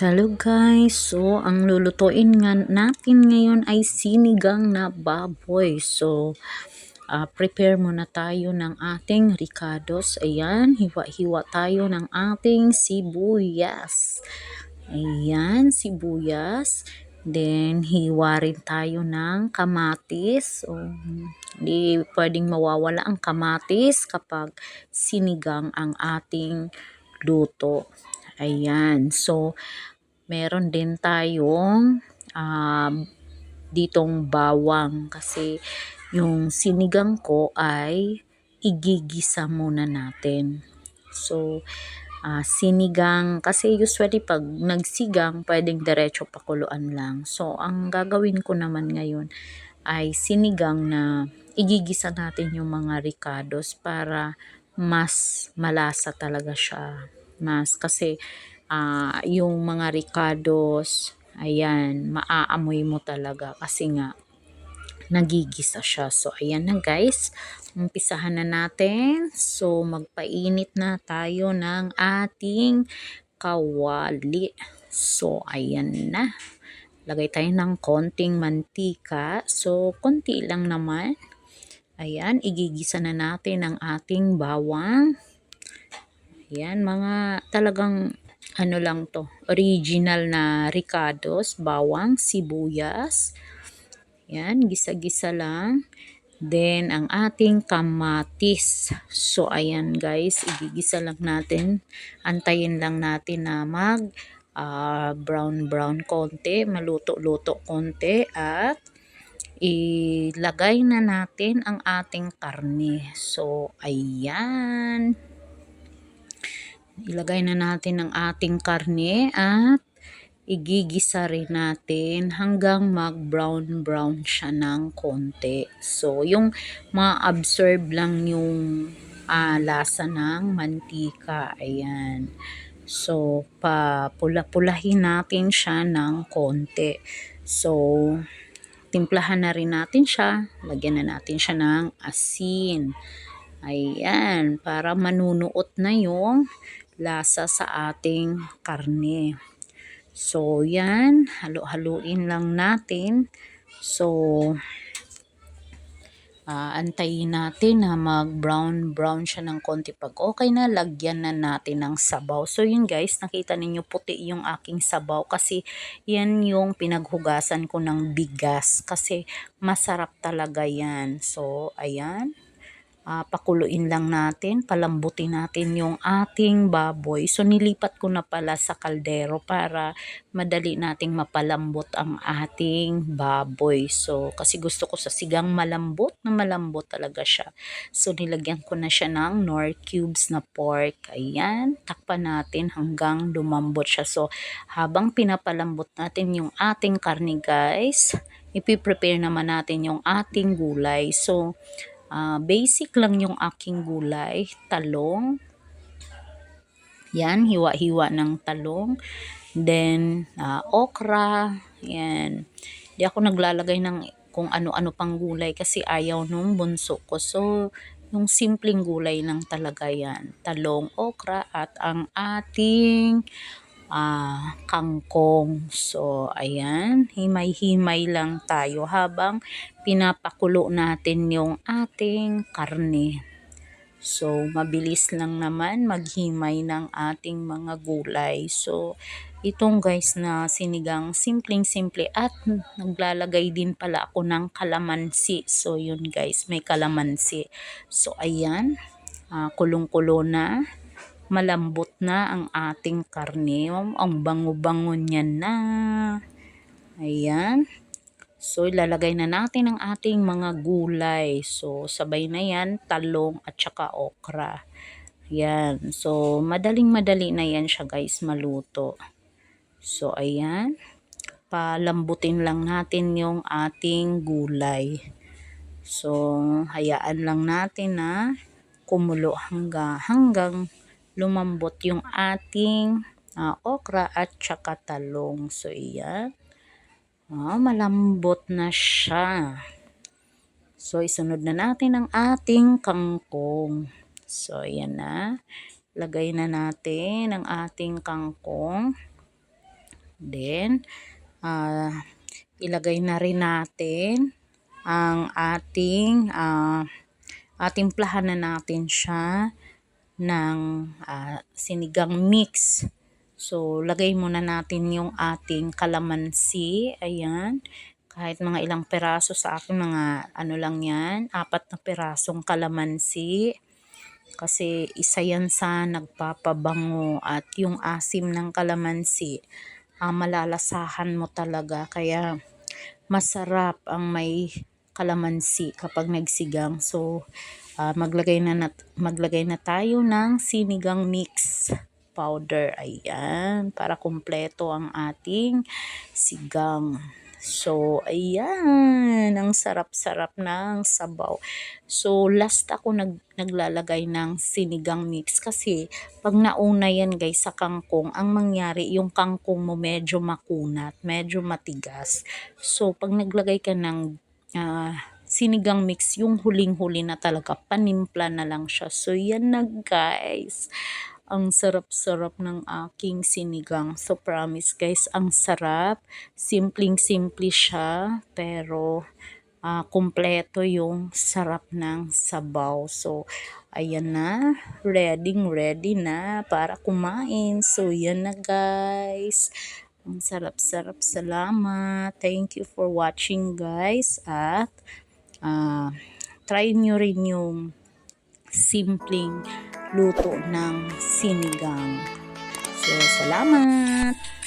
Hello guys! So, ang lulutuin nga natin ngayon ay sinigang na baboy. So, ah, prepare muna tayo ng ating ricados. Ayan, hiwa-hiwa tayo ng ating sibuyas. Ayan, sibuyas. Then, hiwa rin tayo ng kamatis. So, di pwedeng mawawala ang kamatis kapag sinigang ang ating luto. Ayan. So, meron din tayong um, ditong bawang kasi yung sinigang ko ay igigisa muna natin. So, ah, sinigang kasi usually pag nagsigang pwedeng diretso pakuluan lang. So, ang gagawin ko naman ngayon ay sinigang na igigisa natin yung mga ricados para mas malasa talaga siya. Mas kasi ah, yung mga ricados, ayan, maaamoy mo talaga kasi nga nagigisa siya. So, ayan na guys. Umpisahan na natin. So, magpainit na tayo ng ating kawali. So, ayan na. Lagay tayo ng konting mantika. So, konti lang naman. Ayan, igigisa na natin ang ating bawang. Ayan, mga talagang ano lang to, original na ricados, bawang, sibuyas. Yan, gisa-gisa lang. Then, ang ating kamatis. So, ayan guys, igigisa lang natin. Antayin lang natin na mag uh, brown-brown konti, maluto-luto konti at ilagay na natin ang ating karne. So, ayan. Ilagay na natin ang ating karne at igigisa rin natin hanggang mag-brown-brown siya ng konti. So, yung ma-absorb lang yung uh, lasa ng mantika. Ayan. So, pa-pula-pulahin natin siya ng konti. So, timplahan na rin natin siya. Lagyan na natin siya ng asin. Ayan, para manunuot na yung lasa sa ating karne. So, yan. Halo-haluin lang natin. So, uh, antayin natin na mag-brown-brown siya ng konti. Pag okay na, lagyan na natin ng sabaw. So, yun guys, nakita ninyo puti yung aking sabaw kasi yan yung pinaghugasan ko ng bigas kasi masarap talaga yan. So, ayan uh, pakuluin lang natin, palambutin natin yung ating baboy. So nilipat ko na pala sa kaldero para madali nating mapalambot ang ating baboy. So kasi gusto ko sa sigang malambot na malambot talaga siya. So nilagyan ko na siya ng nor cubes na pork. Ayan, takpan natin hanggang lumambot siya. So habang pinapalambot natin yung ating karne guys, ipiprepare naman natin yung ating gulay. So, Uh, basic lang yung aking gulay, talong. Yan, hiwa-hiwa ng talong. Then, uh, okra. Yan. Di ako naglalagay ng kung ano-ano pang gulay kasi ayaw nung bunso ko. So, yung simpleng gulay lang talaga yan. Talong, okra, at ang ating uh, kangkong. So, ayan, himay-himay lang tayo habang pinapakulo natin yung ating karne. So, mabilis lang naman maghimay ng ating mga gulay. So, itong guys na sinigang, simpleng-simple at naglalagay din pala ako ng kalamansi. So, yun guys, may kalamansi. So, ayan, uh, kulong-kulo na malambot na ang ating karne. Ang bango-bango niya na. Ayan. So, ilalagay na natin ang ating mga gulay. So, sabay na yan, talong at saka okra. Ayan. So, madaling-madali na yan siya guys maluto. So, ayan. Palambutin lang natin yung ating gulay. So, hayaan lang natin na kumulo hanggang, hanggang lumambot yung ating uh, okra at saka talong. So, iyan. Uh, malambot na siya. So, isunod na natin ang ating kangkong. So, ayan na. Lagay na natin ang ating kangkong. Then, ah, ilagay na rin natin ang ating ah, atimplahan na natin siya ng ah, sinigang mix. So, lagay muna natin yung ating kalamansi. Ayan. Kahit mga ilang peraso sa akin, mga ano lang yan, apat na perasong kalamansi. Kasi isa yan sa nagpapabango at yung asim ng kalamansi, ah, malalasahan mo talaga. Kaya masarap ang may kalamansi kapag nagsigang. So, ah, maglagay na, nat- maglagay na tayo ng sinigang mix powder. Ayan, para kumpleto ang ating sigang. So, ayan, ang sarap-sarap ng sabaw. So, last ako nag, naglalagay ng sinigang mix kasi pag nauna yan guys sa kangkong, ang mangyari yung kangkong mo medyo makunat, medyo matigas. So, pag naglagay ka ng ah, sinigang mix, yung huling-huli na talaga, panimpla na lang siya. So, yan na guys. Ang sarap-sarap ng aking sinigang. So, promise guys, ang sarap. Simpleng-simple siya, pero ah, kumpleto yung sarap ng sabaw. So, ayan na. Ready, ready na para kumain. So, yan na guys. Ang sarap-sarap. Salamat. Thank you for watching guys. At ah, try nyo rin yung simpleng luto ng sinigang. So, salamat!